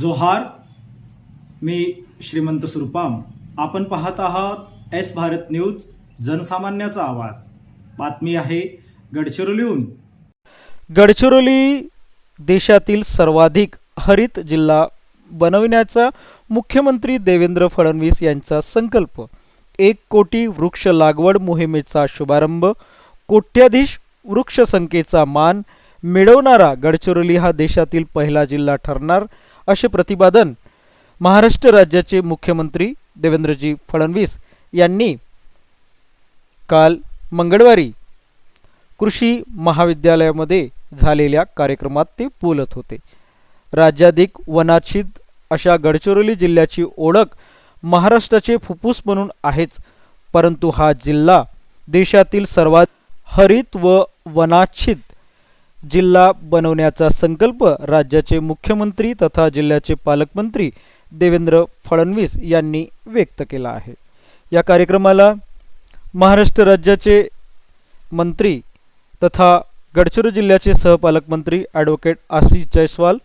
जोहार मी श्रीमंत सुरपाम आपण पाहत आहात एस भारत न्यूज जनसामान्याचा आवाज. बातमी आहे गडचिरोलीहून. गडचिरोली देशातील सर्वाधिक हरित जिल्हा बनविण्याचा मुख्यमंत्री देवेंद्र फडणवीस यांचा संकल्प. एक कोटी वृक्ष लागवड मोहिमेचा शुभारंभ कोट्याधीश वृक्षसंख्येचा मान मिळवणारा गडचिरोली हा देशातील पहिला जिल्हा ठरणार असे प्रतिपादन महाराष्ट्र राज्याचे मुख्यमंत्री देवेंद्रजी फडणवीस यांनी काल मंगळवारी कृषी महाविद्यालयामध्ये झालेल्या कार्यक्रमात ते बोलत होते. राज्याधिक वनाच्छिद अशा गडचिरोली जिल्ह्याची ओळख महाराष्ट्राचे फुफ्फुस म्हणून आहेच परंतु हा जिल्हा देशातील सर्वात हरित व वनाच्छिद जिल्हा बनवण्याचा संकल्प राज्याचे मुख्यमंत्री तथा जिल्ह्याचे पालकमंत्री देवेंद्र फडणवीस यांनी व्यक्त केला आहे. या कार्यक्रमाला महाराष्ट्र राज्याचे मंत्री तथा गडचिरोली जिल्ह्याचे सहपालकमंत्री ॲडव्होकेट आशिष जयस्वाल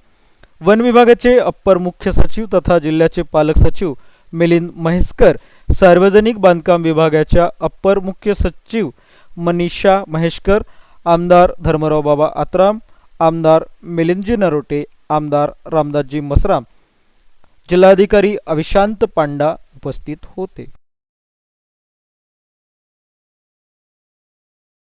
वन विभागाचे अप्पर मुख्य सचिव तथा जिल्ह्याचे पालक सचिव मिलिंद म्हैसकर सार्वजनिक बांधकाम विभागाच्या अप्पर मुख्य सचिव मनीषा महेशकर आमदार धर्मराव बाबा आत्राम आमदार मिलिंदजी नरोटे आमदार रामदासजी मसराम जिल्हाधिकारी अविशांत पांडा उपस्थित होते.